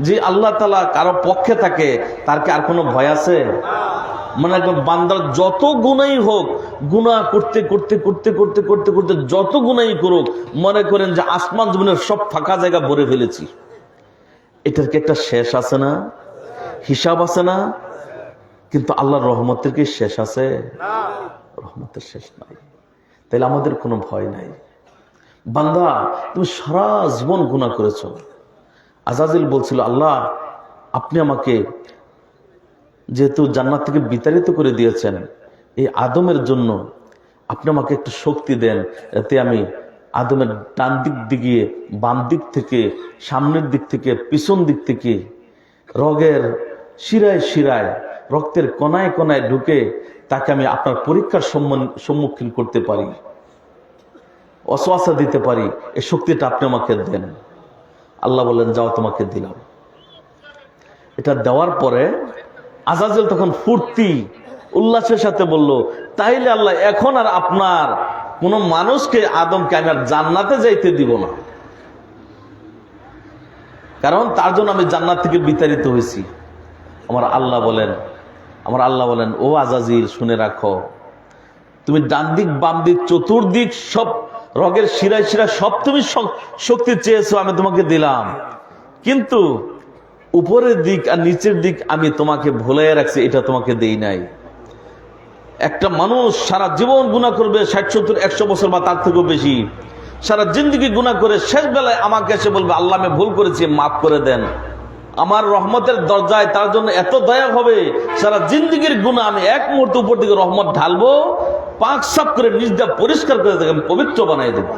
যে আল্লাহ তালা কারও পক্ষে থাকে, তার কি আর কোনো ভয় আছে? মানে বান্দার যত গুণাই হোক গুণা করতে করতে করতে করতে করতে করতে যত গুণাই করুক, মনে করেন যে আসমান জমিনের সব ফাঁকা জায়গা ভরে ফেলেছি। এটার কি একটা শেষ আছে না? হিসাব আছে না? কিন্তু আল্লাহর রহমতের কি শেষ আছে? রহমতের শেষ নাই। তাইলে আমাদের কোনো ভয় নাই। বান্দা, তুমি সারা জীবন গুণা করেছ। আজাজিল বলছিল, আল্লাহ, আপনি আমাকে যেহেতু জান্নাত থেকে বিতাড়িত করে দিয়েছেন, এই আদমের জন্য আপনি আমাকে একটু শক্তি দেন যাতে আমি আদমের ডান দিক দিকে, বাম দিক থেকে, সামনের দিক থেকে, পিছন দিক থেকে রগের শিরায় শিরায়, রক্তের কণায় কণায় ঢুকে তাকে আমি আপনার পরীক্ষার সম্মুখীন করতে পারি অসোয়াশা দিতে পারি এই শক্তিটা আপনি আমাকে দেন। আল্লাহ বললেন, যাও, তোমাকে দিলাম। এটা দেওয়ার পরে আজাজেল তখন ফুর্তি, উল্লাসের সাথে বলল, তাইলে আল্লাহ, এখন আর আপনার কোন মানুষকে, আদমকে আমি আর জান্নাতে যাইতে দিব না। কারণ তার জন্য আমি জান্নাত থেকে বিতাড়িত হয়েছি। আমার আল্লাহ বলেন, আমার আল্লাহ বলেন, ও আজাজিল, শুনে রাখো। তুমি ডান দিক বাম দিক চতুর্দিক সব রগের শিরায় শিরায় সব তুমি শক্তি চেয়েছো, আমি তোমাকে দিলাম। কিন্তু উপরের দিক আর নিচের দিক আমি তোমাকে ভুলে রাখছি, এটা তোমাকে দেই নাই। একটা মানুষ সারা জীবন গুণা করবে, ষাট, সত্তর, একশো বছর বা তার থেকেও বেশি। সারা জিন্দগি গুণা করে শেষ বেলায় আমাকে এসে বলবে, আল্লাহ, আমি ভুল করেছি, মাফ করে দেন। আমার রহমতের দরজায় তার জন্য এত দয়া হবে, সারা জিন্দগির গুণা আমি এক মুহূর্তে উপর দিকে রহমত ঢালবো পাক সাপ করে নিজটা পরিষ্কার করে দেখেন আমি পবিত্র বানাই দেবো